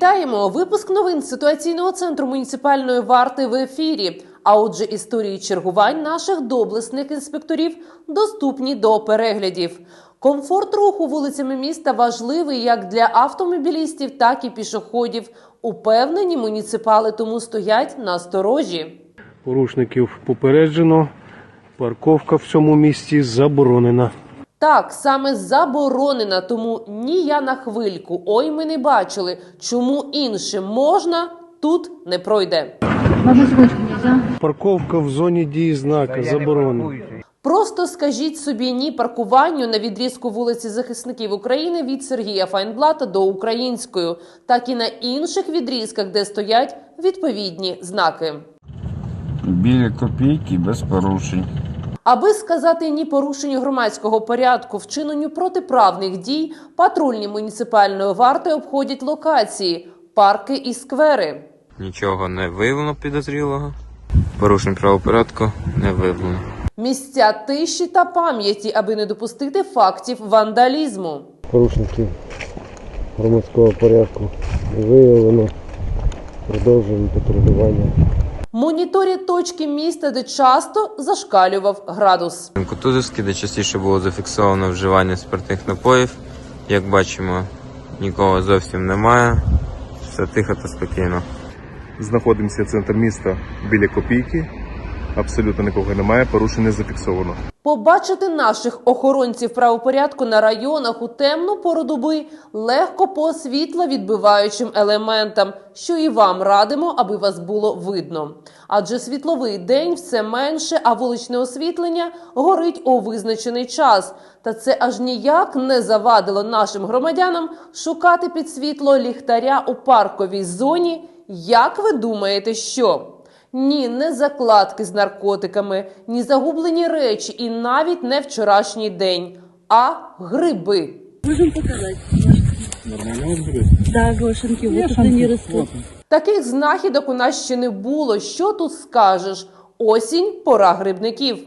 Вітаємо! Випуск новин ситуаційного центру муніципальної варти в ефірі. А отже, історії чергувань наших доблесних інспекторів доступні до переглядів. Комфорт руху вулицями міста важливий як для автомобілістів, так і пішоходів. Упевнені муніципали тому стоять на сторожі. Порушників попереджено. Парковка в цьому місті заборонена. Так, саме заборонена, тому ні я на хвильку. Ой, ми не бачили, чому іншим можна, тут не пройде. Парковка в зоні дії знака заборонена. Просто скажіть собі ні паркуванню на відрізку вулиці захисників України від Сергія Файнблата до Української, так і на інших відрізках, де стоять відповідні знаки. Біля копійки без порушень. Аби сказати ні порушенню громадського порядку, вчиненню протиправних дій, патрульні муніципальної варти обходять локації, парки і сквери. Нічого не виявлено підозрілого. Порушень правопорядку не виявлено. Місця тиші та пам'яті, аби не допустити фактів вандалізму. Порушників громадського порядку виявлено. Продовжуємо патрулювання. Моніторять точки міста, де часто зашкалював градус. Кутузовський, де частіше було зафіксовано вживання спиртних напоїв. Як бачимо, нікого зовсім немає. Все тихо та спокійно. Знаходимося центр міста біля копійки. Абсолютно нікого немає, порушення зафіксовано. Побачити наших охоронців правопорядку на районах у темну пору доби легко по світло відбиваючим елементам, що і вам радимо, аби вас було видно. Адже світловий день все менше, а вуличне освітлення горить у визначений час. Та це аж ніяк не завадило нашим громадянам шукати під світло ліхтаря у парковій зоні. Як ви думаєте, що? Ні, не закладки з наркотиками, ні загублені речі, і навіть не вчорашній день, а гриби. Можем показать. Да, Гошенки, вот это не растут. Таких знахідок у нас ще не було. Що тут скажеш? Осінь пора грибників.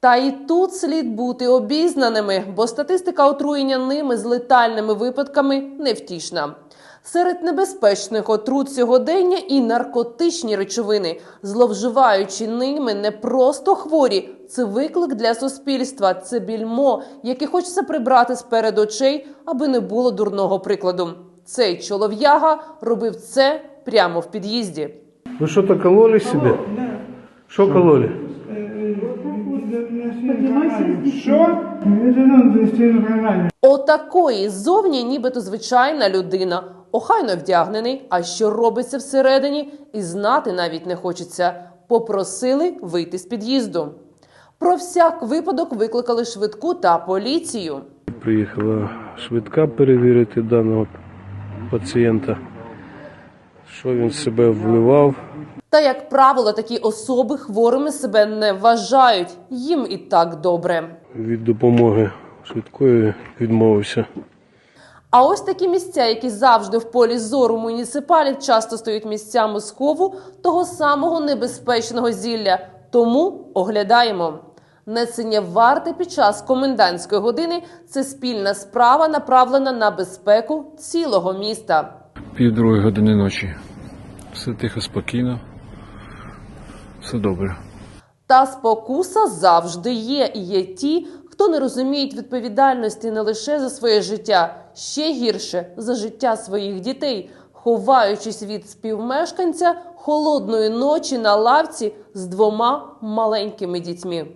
Та і тут слід бути обізнаними, бо статистика отруєння ними з летальними випадками невтішна. Серед небезпечних отрут сьогодення і наркотичні речовини, зловживаючи ними не просто хворі, це виклик для суспільства, це більмо, яке хочеться прибрати з перед очей, аби не було дурного прикладу. Цей чолов'яга робив це прямо в під'їзді. Ви що то кололи себе? Що кололи? Отакої ззовні, нібито звичайна людина, охайно вдягнений, а що робиться всередині, і знати навіть не хочеться. Попросили вийти з під'їзду. Про всяк випадок викликали швидку та поліцію. Приїхала швидка перевірити даного пацієнта. Що він себе вливав? Та, як правило, такі особи хворими себе не вважають. Їм і так добре. Від допомоги швидкої відмовився. А ось такі місця, які завжди в полі зору муніципалів, часто стають місцями схову того самого небезпечного зілля. Тому оглядаємо. Несення варти під час комендантської години це спільна справа, направлена на безпеку цілого міста. Пів другої години ночі. Все тихо, спокійно. Все добре. Та спокуса завжди є. І є ті, хто не розуміють відповідальності не лише за своє життя, ще гірше за життя своїх дітей, ховаючись від співмешканця холодної ночі на лавці з двома маленькими дітьми.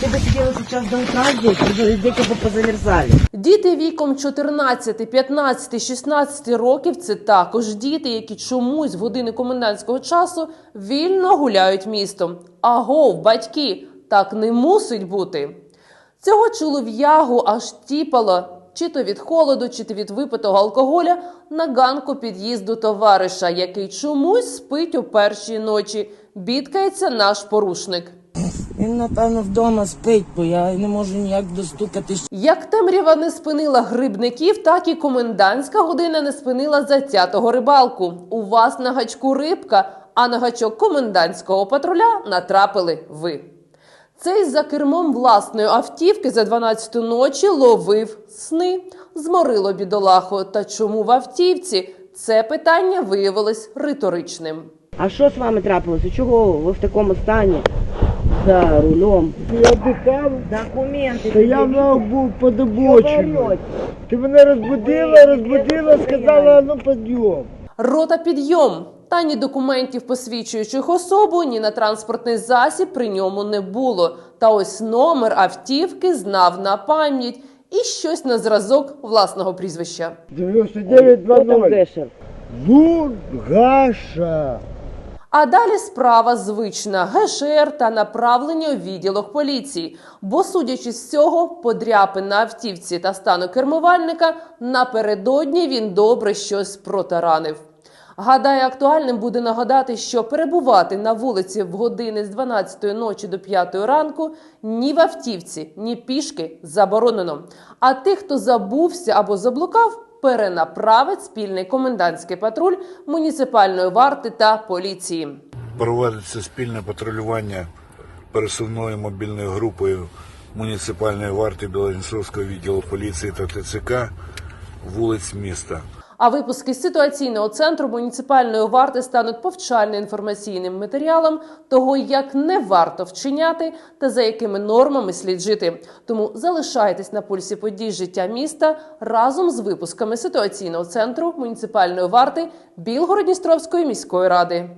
Ты бы сидела сейчас до утра здесь, уже дети бы позамерзали. Діти віком 14, 15, 16 років це також діти, які чомусь в години комендантського часу вільно гуляють містом. Агов, батьки, так не мусить бути. Цього чолов'ягу аж тіпало, чи то від холоду, чи то від випитого алкоголя на ганку під'їзду товариша, який чомусь спить у першій ночі. Бідкається наш порушник. Він, напевно, вдома спить, бо я не можу ніяк достукатись. Як темрява не спинила грибників, так і комендантська година не спинила затятого рибалку. У вас на гачку рибка, а на гачок комендантського патруля натрапили ви. Цей за кермом власної автівки за 12 ночі ловив сни. Зморило бідолаху. Та чому в автівці? це питання виявилось риторичним. А що з вами трапилося? Чого ви в такому стані за рулем? Я дихав, Документи. то я мав був под обочину. Ти мене розбудила, розбудила, сказала, ну підйом. Рота підйом. Та ні документів, посвідчуючих особу, ні на транспортний засіб при ньому не було. Та ось номер автівки знав на пам'ять і щось на зразок власного прізвища. 9920. Гешер? Бургаша. А далі справа звична ГШР та направлення у відділок поліції. Бо, судячи з цього, подряпин на автівці та стану кермувальника напередодні він добре щось протаранив. Гадаю, актуальним буде нагадати, що перебувати на вулиці в години з 12 ночі до 5 ранку ні в автівці, ні пішки заборонено. А тих, хто забувся або заблукав, перенаправить спільний комендантський патруль муніципальної варти та поліції. Проводиться спільне патрулювання пересувною мобільною групою муніципальної варти Білорусського відділу поліції та ТЦК вулиць міста. А випуски ситуаційного центру муніципальної варти стануть повчально-інформаційним матеріалом того, як не варто вчиняти та за якими нормами слід жити. Тому залишайтесь на пульсі подій життя міста разом з випусками ситуаційного центру муніципальної варти Білгород-Дністровської міської ради.